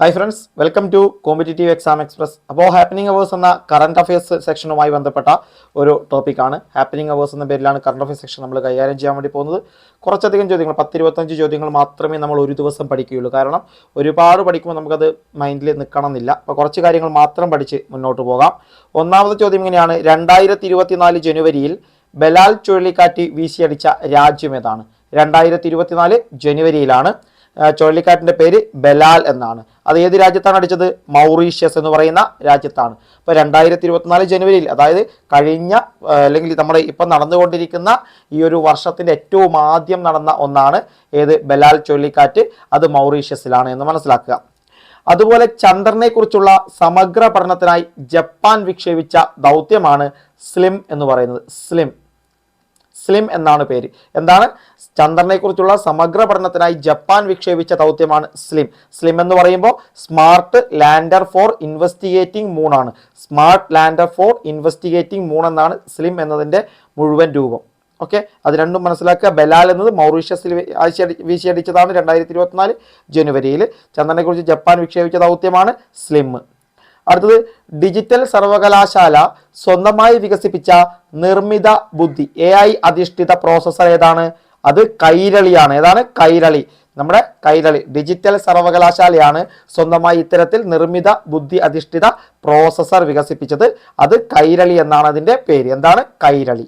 Hi friends welcome to competitive exam express അപ്പോൾ happening hours എന്ന current affairs സെക്ഷനുമായി ബന്ധപ്പെട്ട ഒരു ടോപ്പിക്കാണ് ഹാപ്പനിങ് അവേഴ്സ് എന്ന പേരിലാണ് കറണ്ട് അഫയർ സെക്ഷൻ നമ്മൾ കൈകാര്യം ചെയ്യാൻ വേണ്ടി പോകുന്നത്. കുറച്ചധികം ചോദ്യങ്ങൾ പത്തിരുപത്തഞ്ച് ചോദ്യങ്ങൾ മാത്രമേ നമ്മൾ ഒരു ദിവസം പഠിക്കുകയുള്ളൂ. കാരണം ഒരുപാട് പഠിക്കുമ്പോൾ നമുക്കത് മൈൻഡിൽ നിൽക്കണം എന്നില്ല അപ്പോൾ കുറച്ച് കാര്യങ്ങൾ മാത്രം പഠിച്ച് മുന്നോട്ട് പോകാം. ഒന്നാമത്തെ ചോദ്യം ഇങ്ങനെയാണ്. രണ്ടായിരത്തി ജനുവരിയിൽ ബലാൽ ചുഴലിക്കാറ്റ് വീശിയടിച്ച രാജ്യം ഏതാണ്? രണ്ടായിരത്തി ജനുവരിയിലാണ്. ആ, ചുഴലിക്കാറ്റിന്റെ പേര് ബലാൽ എന്നാണ്. അത് ഏത് രാജ്യത്താണ് അടിച്ചത്? മൗറീഷ്യസ് എന്ന് പറയുന്ന രാജ്യത്താണ്. ഇപ്പോൾ രണ്ടായിരത്തി ഇരുപത്തിനാല് ജനുവരിയിൽ അതായത് കഴിഞ്ഞ അല്ലെങ്കിൽ നമ്മുടെ ഇപ്പം നടന്നുകൊണ്ടിരിക്കുന്ന ഈ ഒരു വർഷത്തിന്റെ ഏറ്റവും ആദ്യം നടന്ന ഒന്നാണ് ഏത്? ബലാൽ ചുഴലിക്കാറ്റ്. അത് മൗറീഷ്യസിലാണ് എന്ന് മനസ്സിലാക്കുക. അതുപോലെ ചന്ദ്രനെക്കുറിച്ചുള്ള സമഗ്ര പഠനത്തിനായി ജപ്പാൻ വിക്ഷേപിച്ച ദൗത്യമാണ് സ്ലിം എന്ന് പറയുന്നത്. സ്ലിം. സ്ലിം എന്നാണ് പേര്. എന്താണ്? ചന്ദ്രനെ കുറിച്ചുള്ള സമഗ്ര പഠനത്തിനായി ജപ്പാൻ വിക്ഷേപിച്ച ദൗത്യമാണ് സ്ലിം. സ്ലിം എന്ന് പറയുമ്പോൾ smart lander for investigating moon ആണ്. Smart lander for investigating moon എന്നാണ് സ്ലിം എന്നതിന്റെ മുഴുവൻ രൂപം. ഓക്കെ? അത് രണ്ടും മനസ്സിലാക്കുക. ബലാൽ എന്നത് മൗറീഷ്യസിൽ വീശിയടിച്ചതാണ് രണ്ടായിരത്തി ഇരുപത്തിനാല് ജനുവരിയിൽ. ചന്ദ്രനെക്കുറിച്ച് ജപ്പാൻ വിക്ഷേപിച്ച ദൗത്യമാണ് സ്ലിം. അടുത്തത് ഡിജിറ്റൽ സർവകലാശാല സ്വന്തമായി വികസിപ്പിച്ച നിർമ്മിത ബുദ്ധി എ ഐ അധിഷ്ഠിത പ്രോസസ്സർ ഏതാണ്? അത് കൈരളിയാണ്. ഏതാണ്? കൈരളി. നമ്മുടെ കൈരളി ഡിജിറ്റൽ സർവകലാശാലയാണ് സ്വന്തമായി ഇത്തരത്തിൽ നിർമ്മിത ബുദ്ധി അധിഷ്ഠിത പ്രോസസ്സർ വികസിപ്പിച്ചത്. അത് കൈരളി എന്നാണ് അതിന്റെ പേര്. എന്താണ്? കൈരളി.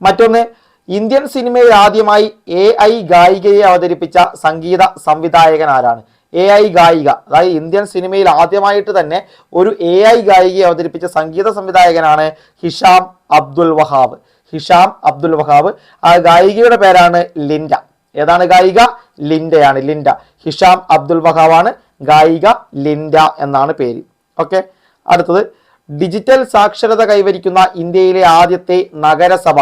മറ്റൊന്ന് ഇന്ത്യൻ സിനിമയിൽ ആദ്യമായി എ ഐ ഗായികയെ അവതരിപ്പിച്ച സംഗീത സംവിധായകൻ ആരാണ്? എ ഐ ഗായിക അതായത് ഇന്ത്യൻ സിനിമയിൽ ആദ്യമായിട്ട് തന്നെ ഒരു എ ഐ ഗായികയെ അവതരിപ്പിച്ച സംഗീത സംവിധായകനാണ് ഹിഷാം അബ്ദുൽ വഹാബ്. ഹിഷാം അബ്ദുൽ വഹാബ്. ആ ഗായികയുടെ പേരാണ് ലിൻഡ. ഏതാണ് ഗായിക? ലിൻഡയാണ് ലിൻഡ. ഹിഷാം അബ്ദുൽ വഹാബാണ് ഗായിക ലിൻഡ എന്നാണ് പേര്. ഓക്കെ അടുത്തത്. ഡിജിറ്റൽ സാക്ഷരത കൈവരിക്കുന്ന ഇന്ത്യയിലെ ആദ്യത്തെ നഗരസഭ.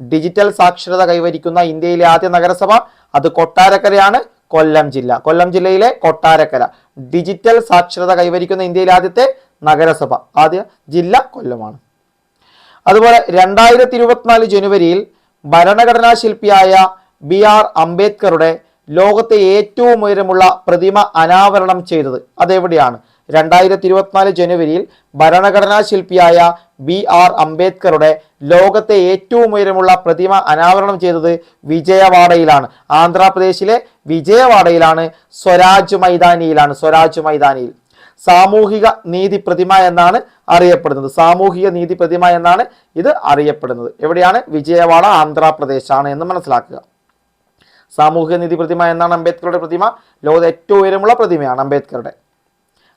ഡിജിറ്റൽ സാക്ഷരത കൈവരിക്കുന്ന ഇന്ത്യയിലെ ആദ്യ നഗരസഭ അത് കൊട്ടാരക്കരയാണ്. കൊല്ലം ജില്ല. കൊല്ലം ജില്ലയിലെ കൊട്ടാരക്കര. ഡിജിറ്റൽ സാക്ഷരത കൈവരിക്കുന്ന ഇന്ത്യയിലെ ആദ്യത്തെ നഗരസഭ. ആദ്യ ജില്ല കൊല്ലമാണ്. അതുപോലെ രണ്ടായിരത്തി ഇരുപത്തിനാല് ജനുവരിയിൽ ഭരണഘടനാ ശില്പിയായ ബി ആർ അംബേദ്കറുടെ ലോകത്തെ ഏറ്റവും ഉയരമുള്ള പ്രതിമ അനാവരണം ചെയ്തത് അതെവിടെയാണ്? രണ്ടായിരത്തി ഇരുപത്തിനാല് ജനുവരിയിൽ ഭരണഘടനാ ശില്പിയായ ബി ആർ അംബേദ്കറുടെ ലോകത്തെ ഏറ്റവും ഉയരമുള്ള പ്രതിമ അനാവരണം ചെയ്തത് വിജയവാഡയിലാണ്. ആന്ധ്രാപ്രദേശിലെ വിജയവാഡയിലാണ് സ്വരാജ് മൈതാനിയിലാണ്. സ്വരാജ് മൈതാനിയിൽ. സാമൂഹിക നീതി പ്രതിമ എന്നാണ് അറിയപ്പെടുന്നത്. സാമൂഹിക നീതി പ്രതിമ എന്നാണ് ഇത് അറിയപ്പെടുന്നത്. എവിടെയാണ്? വിജയവാഡ ആന്ധ്രാപ്രദേശാണ് എന്ന് മനസ്സിലാക്കുക. സാമൂഹിക നീതി പ്രതിമ എന്നാണ് അംബേദ്കറുടെ പ്രതിമ. ലോകത്തെ ഏറ്റവും ഉയരമുള്ള പ്രതിമയാണ് അംബേദ്കറുടെ.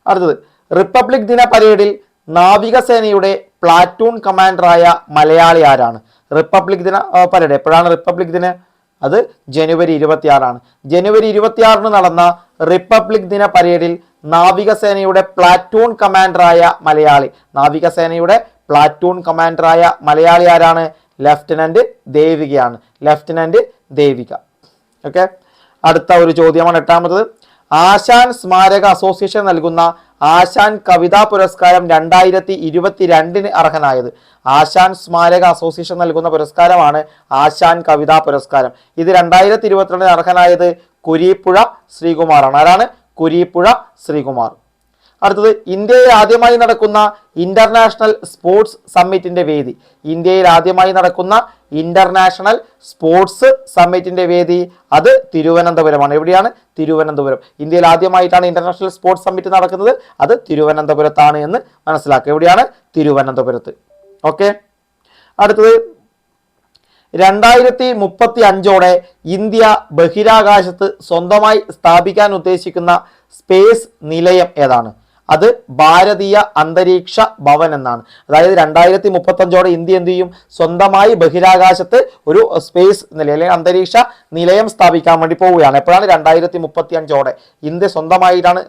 അടുത്തത്. റിപ്പബ്ലിക് ദിന പരേഡിൽ നാവികസേനയുടെ പ്ലാറ്റൂൺ കമാൻഡറായ മലയാളി ആരാണ്? റിപ്പബ്ലിക് ദിന പരേഡ്. എപ്പോഴാണ് റിപ്പബ്ലിക് ദിന? അത് ജനുവരി ഇരുപത്തിയാറാണ്. ജനുവരി ഇരുപത്തിയാറിന് നടന്ന റിപ്പബ്ലിക് ദിന പരേഡിൽ നാവികസേനയുടെ പ്ലാറ്റൂൺ കമാൻഡറായ മലയാളി നാവികസേനയുടെ പ്ലാറ്റൂൺ കമാൻഡറായ മലയാളി ആരാണ്? ലെഫ്റ്റനന്റ് ദേവികയാണ്. ലെഫ്റ്റനന്റ് ദേവിക. ഓക്കെ? അടുത്ത ഒരു ചോദ്യമാണ്. എട്ടാമത്തത്. ആശാൻ സ്മാരക അസോസിയേഷൻ നൽകുന്ന ആശാൻ കവിതാ പുരസ്കാരം രണ്ടായിരത്തി ഇരുപത്തിരണ്ടിന് അർഹനായത്. ആശാൻ സ്മാരക അസോസിയേഷൻ നൽകുന്ന പുരസ്കാരമാണ് ആശാൻ കവിതാ പുരസ്കാരം. ഇത് രണ്ടായിരത്തി ഇരുപത്തിരണ്ടിന് അർഹനായത് കുരീപ്പുഴ ശ്രീകുമാറാണ്. ആരാണ്? കുരീപ്പുഴ ശ്രീകുമാർ. അടുത്തത് ഇന്ത്യയിൽ ആദ്യമായി നടക്കുന്ന ഇന്റർനാഷണൽ സ്പോർട്സ് സമ്മിറ്റിന്റെ വേദി. ഇന്ത്യയിൽ ആദ്യമായി നടക്കുന്ന ഇന്റർനാഷണൽ സ്പോർട്സ് സമ്മിറ്റിന്റെ വേദി അത് തിരുവനന്തപുരമാണ്. എവിടെയാണ്? തിരുവനന്തപുരം. ഇന്ത്യയിൽ ആദ്യമായിട്ടാണ് ഇന്റർനാഷണൽ സ്പോർട്സ് സമ്മിറ്റ് നടക്കുന്നത്. അത് തിരുവനന്തപുരത്താണ് എന്ന് മനസ്സിലാക്കുക. എവിടെയാണ്? തിരുവനന്തപുരത്ത്. ഓക്കെ? അടുത്തത് രണ്ടായിരത്തി മുപ്പത്തി അഞ്ചോടെ ഇന്ത്യ ബഹിരാകാശത്ത് സ്വന്തമായി സ്ഥാപിക്കാൻ ഉദ്ദേശിക്കുന്ന സ്പേസ് നിലയം ഏതാണ്? അത് ഭാരതീയ അന്തരീക്ഷ ഭവൻ എന്നാണ്. അതായത് രണ്ടായിരത്തി മുപ്പത്തഞ്ചോടെ ഇന്ത്യ എന്ത് ചെയ്യും? സ്വന്തമായി ബഹിരാകാശത്ത് ഒരു സ്പേസ് നിലയം അല്ലെങ്കിൽ അന്തരീക്ഷ നിലയം സ്ഥാപിക്കാൻ വേണ്ടി പോവുകയാണ്. എപ്പോഴാണ് രണ്ടായിരത്തി മുപ്പത്തി അഞ്ചോടെ ഇന്ത്യ സ്വന്തമായിട്ടാണ്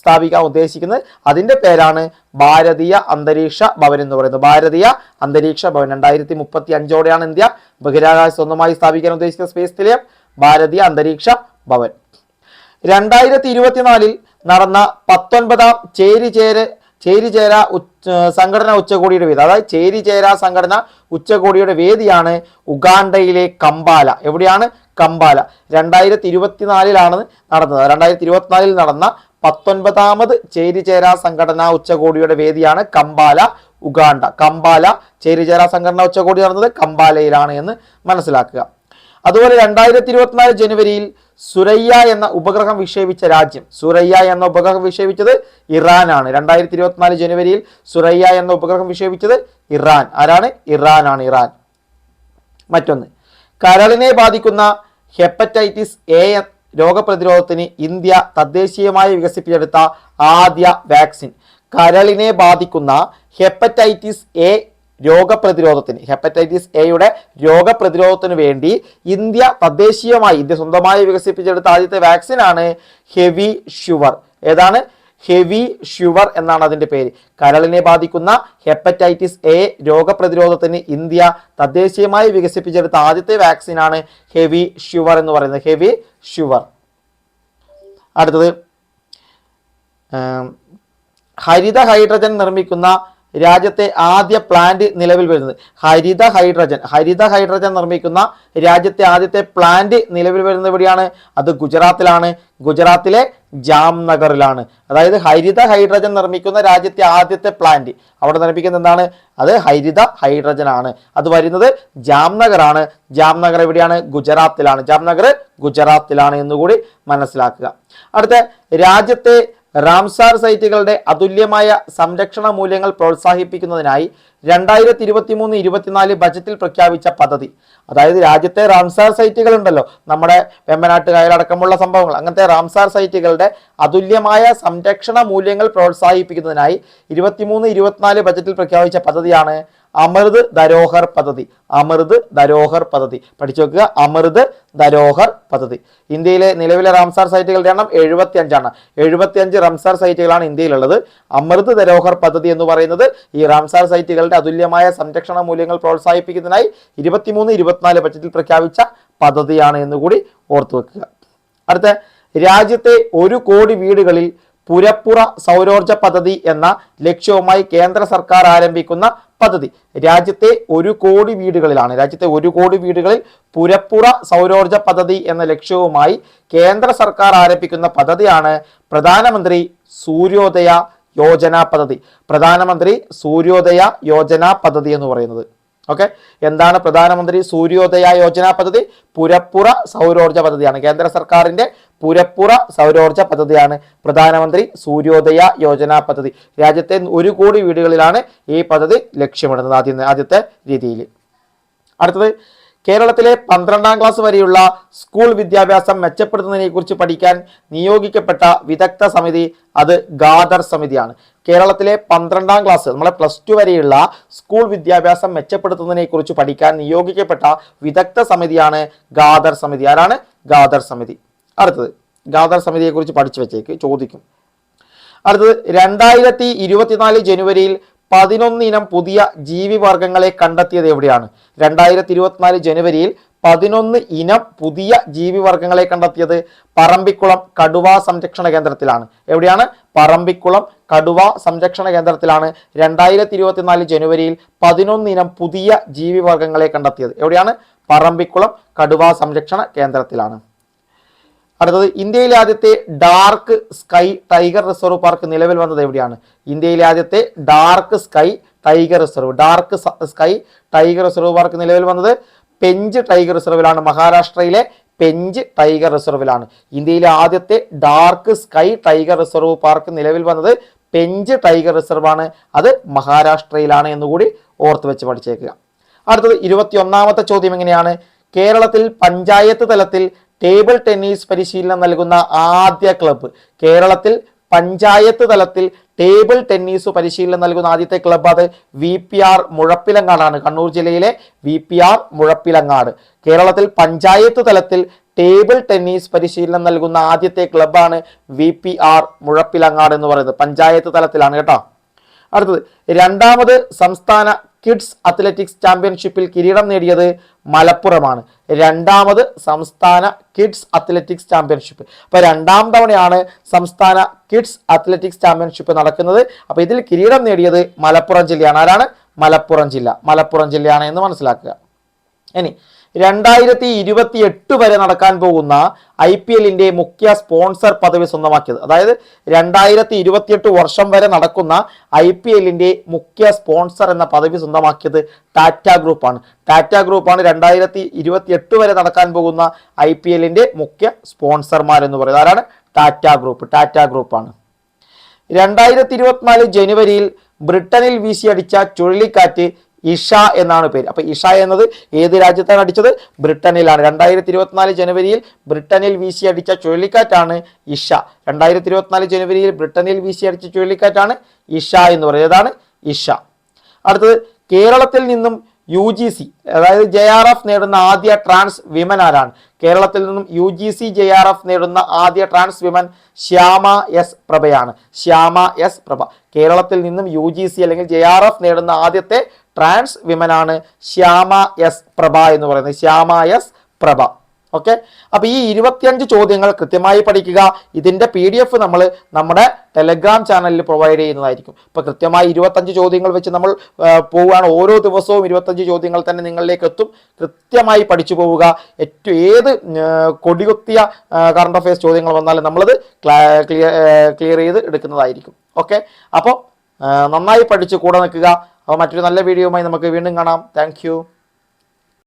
സ്ഥാപിക്കാൻ ഉദ്ദേശിക്കുന്നത്? അതിന്റെ പേരാണ് ഭാരതീയ അന്തരീക്ഷ ഭവൻ എന്ന് പറയുന്നത്. ഭാരതീയ അന്തരീക്ഷ ഭവൻ. രണ്ടായിരത്തി മുപ്പത്തി അഞ്ചോടെയാണ് ഇന്ത്യ ബഹിരാകാശ സ്വന്തമായി സ്ഥാപിക്കാൻ ഉദ്ദേശിക്കുന്ന സ്പേസ് നിലയം ഭാരതീയ അന്തരീക്ഷ ഭവൻ. രണ്ടായിരത്തി ഇരുപത്തിനാലിൽ നടന്ന പത്തൊൻപതാം ചേരിചേര് ചേരിചേര സംഘടന ഉച്ചകോടിയുടെ വേദി. അതായത് ചേരിചേര സംഘടന ഉച്ചകോടിയുടെ വേദിയാണ് ഉഗാണ്ടയിലെ കമ്പാല. എവിടെയാണ്? കമ്പാല. രണ്ടായിരത്തി ഇരുപത്തിനാലിലാണ് നടന്നത്. രണ്ടായിരത്തി ഇരുപത്തിനാലിൽ നടന്ന പത്തൊൻപതാമത് ചേരിചേര സംഘടന ഉച്ചകോടിയുടെ വേദിയാണ് കമ്പാല ഉഗാണ്ട. കമ്പാല ചേരിചേര സംഘടന ഉച്ചകോടി നടന്നത് കമ്പാലയിലാണ് എന്ന് മനസ്സിലാക്കുക. അതുപോലെ രണ്ടായിരത്തി ഇരുപത്തിനാല് ജനുവരിയിൽ സുരയ്യ എന്ന ഉപഗ്രഹം വിക്ഷേപിച്ച രാജ്യം. സുരയ്യ എന്ന ഉപഗ്രഹം വിക്ഷേപിച്ചത് ഇറാനാണ്. രണ്ടായിരത്തി ഇരുപത്തിനാല് ജനുവരിയിൽ സുരയ്യ എന്ന ഉപഗ്രഹം വിക്ഷേപിച്ചത് ഇറാൻ. ആരാണ്? ഇറാനാണ് ഇറാൻ. മറ്റൊന്ന്. കരളിനെ ബാധിക്കുന്ന ഹെപ്പറ്റൈറ്റിസ് എ രോഗപ്രതിരോധത്തിന് ഇന്ത്യ തദ്ദേശീയമായി വികസിപ്പിച്ചെടുത്ത ആദ്യ വാക്സിൻ. കരളിനെ ബാധിക്കുന്ന ഹെപ്പറ്റൈറ്റിസ് എ രോഗപ്രതിരോധത്തിന് ഹെപ്പറ്റൈറ്റിസ് എയുടെ രോഗപ്രതിരോധത്തിന് വേണ്ടി ഇന്ത്യ തദ്ദേശീയമായി ഇന്ത്യ സ്വന്തമായി വികസിപ്പിച്ചെടുത്ത ആദ്യത്തെ വാക്സിനാണ് ഹെവി ഷുവർ. ഏതാണ്? ഹെവി ഷുവർ എന്നാണ് അതിന്റെ പേര്. കരളിനെ ബാധിക്കുന്ന ഹെപ്പറ്റൈറ്റിസ് എ രോഗപ്രതിരോധത്തിന് ഇന്ത്യ തദ്ദേശീയമായി വികസിപ്പിച്ചെടുത്ത ആദ്യത്തെ വാക്സിനാണ് ഹെവി ഷുവർ എന്ന് പറയുന്നത്. Hevishure. അടുത്തത് ഹരിത ഹൈഡ്രജൻ നിർമ്മിക്കുന്ന രാജ്യത്തെ ആദ്യ പ്ലാന്റ് നിലവിൽ വരുന്നത്. ഹരിത ഹൈഡ്രജൻ. ഹരിത ഹൈഡ്രജൻ നിർമ്മിക്കുന്ന രാജ്യത്തെ ആദ്യത്തെ പ്ലാന്റ് നിലവിൽ വരുന്നത് എവിടെയാണ്? അത് ഗുജറാത്തിലാണ്. ഗുജറാത്തിലെ ജാംനഗറിലാണ്. അതായത് ഹരിത ഹൈഡ്രജൻ നിർമ്മിക്കുന്ന രാജ്യത്തെ ആദ്യത്തെ പ്ലാന്റ് അവിടെ നിർമ്മിക്കുന്ന എന്താണ്? അത് ഹരിത ഹൈഡ്രജൻ ആണ്. അത് വരുന്നത് ജാംനഗർ ആണ് ജാംനഗർ എവിടെയാണ്? ഗുജറാത്തിലാണ്. ജാംനഗർ ഗുജറാത്തിലാണ് എന്നുകൂടി മനസ്സിലാക്കുക. അടുത്ത രാജ്യത്തെ റാംസാർ സൈറ്റുകളുടെ അതുല്യമായ സംരക്ഷണ മൂല്യങ്ങൾ പ്രോത്സാഹിപ്പിക്കുന്നതിനായി രണ്ടായിരത്തി ഇരുപത്തി മൂന്ന് ഇരുപത്തിനാല് ബജറ്റിൽ പ്രഖ്യാപിച്ച പദ്ധതി. അതായത് രാജ്യത്തെ റാംസാർ സൈറ്റുകൾ ഉണ്ടല്ലോ. നമ്മുടെ വെമ്പനാട്ട് കായലടക്കമുള്ള സംഭവങ്ങൾ. അങ്ങനത്തെ റാംസാർ സൈറ്റുകളുടെ അതുല്യമായ സംരക്ഷണ മൂല്യങ്ങൾ പ്രോത്സാഹിപ്പിക്കുന്നതിനായി ഇരുപത്തിമൂന്ന് ഇരുപത്തിനാല് ബജറ്റിൽ പ്രഖ്യാപിച്ച പദ്ധതിയാണ് അമൃത് ധരോഹർ പദ്ധതി. അമൃത് ധരോഹർ പദ്ധതി. പഠിച്ചു വെക്കുക അമൃത് ധരോഹർ പദ്ധതി. ഇന്ത്യയിലെ നിലവിലെ റാംസാർ സൈറ്റുകളുടെ എണ്ണം എഴുപത്തി അഞ്ചാണ് എഴുപത്തി അഞ്ച് റാംസാർ സൈറ്റുകളാണ് ഇന്ത്യയിലുള്ളത്. അമൃത് ധരോഹർ പദ്ധതി എന്ന് പറയുന്നത് ഈ റാംസാർ സൈറ്റുകളുടെ അതുല്യമായ സംരക്ഷണ മൂല്യങ്ങൾ പ്രോത്സാഹിപ്പിക്കുന്നതിനായി ഇരുപത്തിമൂന്ന് ഇരുപത്തിനാല് ബജറ്റിൽ പ്രഖ്യാപിച്ച പദ്ധതിയാണ് എന്നുകൂടി ഓർത്തു വെക്കുക. അടുത്ത രാജ്യത്തെ ഒരു കോടി വീടുകളിൽ പുരപ്പുറ സൗരോർജ പദ്ധതി എന്ന ലക്ഷ്യവുമായി കേന്ദ്ര സർക്കാർ ആരംഭിക്കുന്ന പദ്ധതി. രാജ്യത്തെ ഒരു കോടി വീടുകളിലാണ്. രാജ്യത്തെ ഒരു കോടി വീടുകളിൽ പുരപ്പുറ സൗരോർജ പദ്ധതി എന്ന ലക്ഷ്യവുമായി കേന്ദ്ര സർക്കാർ ആരംഭിക്കുന്ന പദ്ധതിയാണ് പ്രധാനമന്ത്രി സൂര്യോദയ യോജന പദ്ധതി. പ്രധാനമന്ത്രി സൂര്യോദയ യോജന പദ്ധതി എന്ന് പറയുന്നത്. ഓക്കെ? എന്താണ് പ്രധാനമന്ത്രി സൂര്യോദയ യോജന പദ്ധതി? പുരപ്പുറ സൗരോർജ പദ്ധതിയാണ്. കേന്ദ്ര സർക്കാരിന്റെ പുരപ്പുറ സൗരോർജ പദ്ധതിയാണ് പ്രധാനമന്ത്രി സൂര്യോദയ യോജന പദ്ധതി. രാജ്യത്തെ ഒരു കോടി വീടുകളിലാണ് ഈ പദ്ധതി ലക്ഷ്യമിടുന്നത് ആദ്യം ആദ്യത്തെ രീതിയിൽ. അടുത്തത് കേരളത്തിലെ പന്ത്രണ്ടാം ക്ലാസ് വരെയുള്ള സ്കൂൾ വിദ്യാഭ്യാസം മെച്ചപ്പെടുത്തുന്നതിനെ കുറിച്ച് പഠിക്കാൻ നിയോഗിക്കപ്പെട്ട വിദഗ്ധ സമിതി അത് ഗാദർ സമിതിയാണ്. കേരളത്തിലെ പന്ത്രണ്ടാം ക്ലാസ് നമ്മളെ പ്ലസ് ടു വരെയുള്ള സ്കൂൾ വിദ്യാഭ്യാസം മെച്ചപ്പെടുത്തുന്നതിനെ കുറിച്ച് പഠിക്കാൻ നിയോഗിക്കപ്പെട്ട വിദഗ്ധ സമിതിയാണ് ഗാദർ സമിതി. ആരാണ്? ഗാദർ സമിതി. അടുത്തത് ഗാദർ സമിതിയെക്കുറിച്ച് പഠിച്ചു വെച്ചേക്ക് ചോദിക്കും. അടുത്തത് രണ്ടായിരത്തി ഇരുപത്തിനാല് ജനുവരിയിൽ പതിനൊന്ന് ഇനം പുതിയ ജീവിവർഗങ്ങളെ കണ്ടെത്തിയത് എവിടെയാണ്? രണ്ടായിരത്തി ഇരുപത്തിനാല് ജനുവരിയിൽ പതിനൊന്ന് ഇനം പുതിയ ജീവിവർഗങ്ങളെ കണ്ടെത്തിയത് പറമ്പിക്കുളം കടുവ സംരക്ഷണ കേന്ദ്രത്തിലാണ്. എവിടെയാണ്? പറമ്പിക്കുളം കടുവ സംരക്ഷണ കേന്ദ്രത്തിലാണ് രണ്ടായിരത്തി ഇരുപത്തിനാല് ജനുവരിയിൽ പതിനൊന്ന് ഇനം പുതിയ ജീവിവർഗങ്ങളെ കണ്ടെത്തിയത്. എവിടെയാണ്? പറമ്പിക്കുളം കടുവ സംരക്ഷണ കേന്ദ്രത്തിലാണ്. അടുത്തത് ഇന്ത്യയിലെ ആദ്യത്തെ dark sky tiger reserve park നിലവിൽ വന്നത് എവിടെയാണ്? ഇന്ത്യയിലെ ആദ്യത്തെ dark sky tiger reserve dark sky tiger reserve park നിലവിൽ വന്നത് പെഞ്ച് ടൈഗർ റിസർവിലാണ് മഹാരാഷ്ട്രയിലെ പെഞ്ച് ടൈഗർ റിസർവിലാണ് ഇന്ത്യയിലെ ആദ്യത്തെ dark sky tiger reserve park നിലവിൽ വന്നത് പെഞ്ച് ടൈഗർ റിസർവാണ് അത് മഹാരാഷ്ട്രയിലാണ് എന്നുകൂടി ഓർത്ത് വെച്ച് പഠിച്ചേക്കുക. അടുത്തത് ഇരുപത്തി ഒന്നാമത്തെ ചോദ്യം എങ്ങനെയാണ്? കേരളത്തിൽ പഞ്ചായത്ത് തലത്തിൽ ടേബിൾ ടെന്നീസ് പരിശീലനം നൽകുന്ന ആദ്യ ക്ലബ്ബ്. കേരളത്തിൽ പഞ്ചായത്ത് തലത്തിൽ ടേബിൾ ടെന്നീസ് പരിശീലനം നൽകുന്ന ആദ്യത്തെ ക്ലബ്ബ് അത് വി പി ആർ മുഴപ്പിലങ്ങാടാണ്. കണ്ണൂർ ജില്ലയിലെ വി പി ആർ മുഴപ്പിലങ്ങാട്. കേരളത്തിൽ പഞ്ചായത്ത് തലത്തിൽ ടേബിൾ ടെന്നീസ് പരിശീലനം നൽകുന്ന ആദ്യത്തെ ക്ലബ്ബാണ് വി പി ആർ മുഴപ്പിലങ്ങാട് എന്ന് പറയുന്നത്. പഞ്ചായത്ത് തലത്തിലാണ് കേട്ടോ. അടുത്തത് രണ്ടാമത് സംസ്ഥാന കിഡ്സ് അത്ലറ്റിക്സ് ചാമ്പ്യൻഷിപ്പിൽ കിരീടം നേടിയത് മലപ്പുറമാണ്. രണ്ടാമത് സംസ്ഥാന കിഡ്സ് അത്ലറ്റിക്സ് ചാമ്പ്യൻഷിപ്പ്. അപ്പോൾ രണ്ടാം തവണയാണ് സംസ്ഥാന കിഡ്സ് അത്ലറ്റിക്സ് ചാമ്പ്യൻഷിപ്പ് നടക്കുന്നത്. അപ്പോൾ ഇതിൽ കിരീടം നേടിയത് മലപ്പുറം ജില്ലയാണ്. ആരാണ്? മലപ്പുറം ജില്ല. മലപ്പുറം ജില്ലയാണ് എന്ന് മനസ്സിലാക്കുക. ഇനി രണ്ടായിരത്തി ഇരുപത്തി എട്ട് വരെ നടക്കാൻ പോകുന്ന ഐ പി എല്ലിന്റെ മുഖ്യ സ്പോൺസർ പദവി സ്വന്തമാക്കിയത്. അതായത് രണ്ടായിരത്തി ഇരുപത്തിയെട്ട് വർഷം വരെ നടക്കുന്ന ഐ പി എല്ലിന്റെ മുഖ്യ സ്പോൺസർ എന്ന പദവി സ്വന്തമാക്കിയത് ടാറ്റ ഗ്രൂപ്പാണ്. ടാറ്റ ഗ്രൂപ്പാണ് രണ്ടായിരത്തി ഇരുപത്തി എട്ട് വരെ നടക്കാൻ പോകുന്ന ഐ പി എല്ലിന്റെ മുഖ്യ സ്പോൺസർമാർ എന്ന് പറയുന്നത്. ആരാണ്? ടാറ്റ ഗ്രൂപ്പ്. ടാറ്റ ഗ്രൂപ്പാണ്. രണ്ടായിരത്തി ഇരുപത്തിനാല് ജനുവരിയിൽ ബ്രിട്ടനിൽ വീശിയടിച്ച ചുഴലിക്കാറ്റ് ഇഷ എന്നാണ് പേര്. അപ്പൊ ഇഷ എന്നത് ഏത് രാജ്യത്താണ് അടിച്ചത്? ബ്രിട്ടനിലാണ്. രണ്ടായിരത്തി ഇരുപത്തിനാല് ജനുവരിയിൽ ബ്രിട്ടനിൽ വീശി അടിച്ച ചുഴലിക്കാറ്റാണ് ഇഷ. രണ്ടായിരത്തി ഇരുപത്തിനാല് ജനുവരിയിൽ ബ്രിട്ടനിൽ വീശി അടിച്ച ചുഴലിക്കാറ്റാണ് ഇഷ എന്ന് പറയുന്നത്. ഏതാണ് ഇഷ. അടുത്തത് കേരളത്തിൽ നിന്നും യു ജി സി അതായത് ജെ ആർ എഫ് നേടുന്ന ആദ്യ ട്രാൻസ് വിമൻ ആരാണ്? കേരളത്തിൽ നിന്നും U G C J R F നേടുന്ന ആദ്യ ട്രാൻസ് വിമൻ ശ്യാമ എസ് പ്രഭയാണ്. ശ്യാമ എസ് പ്രഭ. കേരളത്തിൽ നിന്നും യു ജി സി അല്ലെങ്കിൽ ജെ ആർ എഫ് നേടുന്ന ആദ്യത്തെ ട്രാൻസ് വിമനാണ് ശ്യാമ എസ് പ്രഭ എന്ന് പറയുന്നത്. ശ്യാമ എസ് പ്രഭ. ഓക്കെ അപ്പൊ ഈ ഇരുപത്തിയഞ്ച് ചോദ്യങ്ങൾ കൃത്യമായി പഠിക്കുക. ഇതിന്റെ പി ഡി എഫ് നമ്മൾ നമ്മുടെ ടെലഗ്രാം ചാനലിൽ പ്രൊവൈഡ് ചെയ്യുന്നതായിരിക്കും. ഇപ്പൊ കൃത്യമായി ഇരുപത്തഞ്ച് ചോദ്യങ്ങൾ വെച്ച് നമ്മൾ പോവുകയാണ്. ഓരോ ദിവസവും ഇരുപത്തഞ്ച് ചോദ്യങ്ങൾ തന്നെ നിങ്ങളിലേക്ക് എത്തും. കൃത്യമായി പഠിച്ചു പോവുക. ഏറ്റവും ഏത് കൊടികുത്തിയ കറണ്ട് അഫയേഴ്സ് ചോദ്യങ്ങൾ വന്നാലും നമ്മളത് ക്ലിയർ ക്ലിയർ ചെയ്ത് എടുക്കുന്നതായിരിക്കും. ഓക്കെ അപ്പോൾ നന്നായി പഠിച്ച് കൂടെ നിൽക്കുക. അപ്പോൾ മറ്റൊരു നല്ല വീഡിയോയുമായി നമുക്ക് വീണ്ടും കാണാം. താങ്ക്